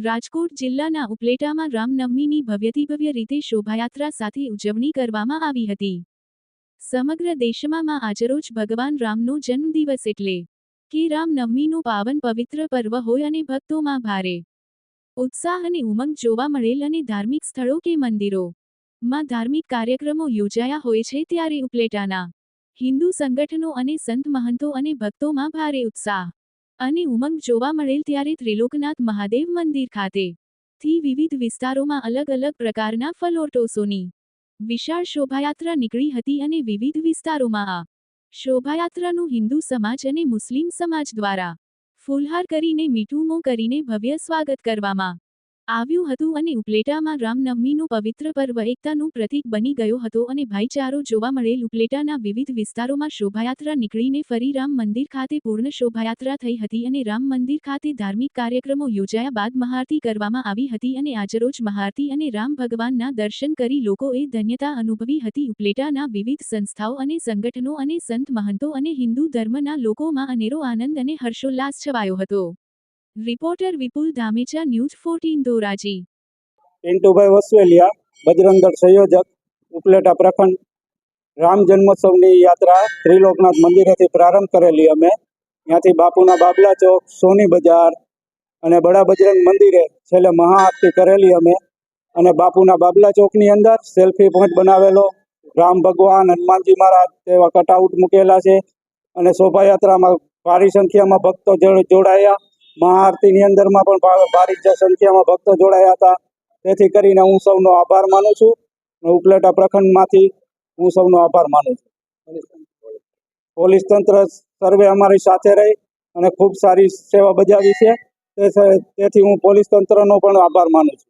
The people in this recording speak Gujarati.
રાજકોટ જિલ્લાના ઉપલેટામાં રામનવમીની ભવ્યથી ભવ્ય રીતે શોભાયાત્રા સાથે ઉજવણી કરવામાં આવી હતી. સમગ્ર દેશમાં આજરોજ ભગવાન રામનો જન્મદિવસ એટલે કે રામનવમીનું પાવન પવિત્ર પર્વ હોય અને ભક્તોમાં ભારે ઉત્સાહ અને ઉમંગ જોવા મળેલ અને ધાર્મિક સ્થળો કે મંદિરો માં ધાર્મિક કાર્યક્રમો યોજાયા હોય છે ત્યારે ઉપલેટાના હિન્દુ સંગઠનો અને સંત મહંતો અને ભક્તોમાં ભારે ઉત્સાહ અને ઉમંગ જોવા મળેલ ત્યારે ત્રિલોકનાથ મહાદેવ મંદિર ખાતે. થી વિવિધ વિસ્તારોમાં અલગ અલગ પ્રકારના ફલોટોસોની વિશાળ શોભાયાત્રા નીકળી હતી અને વિવિધ વિસ્તારોમાં આ શોભાયાત્રાનું હિન્દુ સમાજ અને મુસ્લિમ સમાજ દ્વારા ફૂલહાર કરીને મીઠું કરીને ભવ્ય સ્વાગત કરવામાં આવ્યું હતું અને ઉપલેટામાં રામનવમીનું પવિત્ર પર્વ એકતાનું પ્રતીક બની ગયો હતો અને ભાઈચારો જોવા મળેલ ઉપલેટાના વિવિધ વિસ્તારોમાં શોભાયાત્રા નીકળીને ફરી રામ મંદિર ખાતે પૂર્ણ શોભાયાત્રા થઈ હતી અને રામ મંદિર ખાતે ધાર્મિક કાર્યક્રમો યોજાયા બાદ મહાઆરતી કરવામાં આવી હતી અને આજરોજ મહાઆરતી અને રામ ભગવાનના દર્શન કરી લોકોએ ધન્યતા અનુભવી હતી. ઉપલેટાના વિવિધ સંસ્થાઓ અને સંગઠનો અને સંત મહંતો અને હિન્દુ ધર્મના લોકોમાં અનેરો આનંદ અને હર્ષોલ્લાસ છવાયો હતો. Reporter Vipul Dhamecha, news fourteen, Dhoraji. Pintubhai Vasveliya Bajrangdal સંયોજક, ઉપલેટા પ્રખંડ. રામ જન્મોત્સવની યાત્રા ત્રિલોકનાથ મંદિરેથી પ્રારંભ કરેલી અમે. ત્યાંથી બાપુના બાબલા ચોક, સોની બજાર અને બડા બજરંગ મંદિરે છેલ્લે મહાઆરતી કરેલી અમે. અને બાપુના બાબલા ચોકની અંદર સેલ્ફી પોઈન્ટ બનાવેલો. રામ ભગવાન, હનુમાનજી મહારાજ તેવા કટઆઉટ મૂકેલા છે. અને શોભાયાત્રામાં ભારી સંખ્યામાં ભક્તો જોડ- જોડાયા. મહાઆરતીની અંદરમાં પણ બારીક સંખ્યામાં ભક્તો જોડાયા હતા. તેથી કરીને હું સૌનો આભાર માનું છું ઉપલેટા પ્રખંડમાંથી હું સૌનો આભાર માનું છું. પોલીસ તંત્ર સર્વે અમારી સાથે રહી અને ખૂબ સારી સેવા બજાવી છે. તેથી હું પોલીસ તંત્રનો પણ આભાર માનું છું.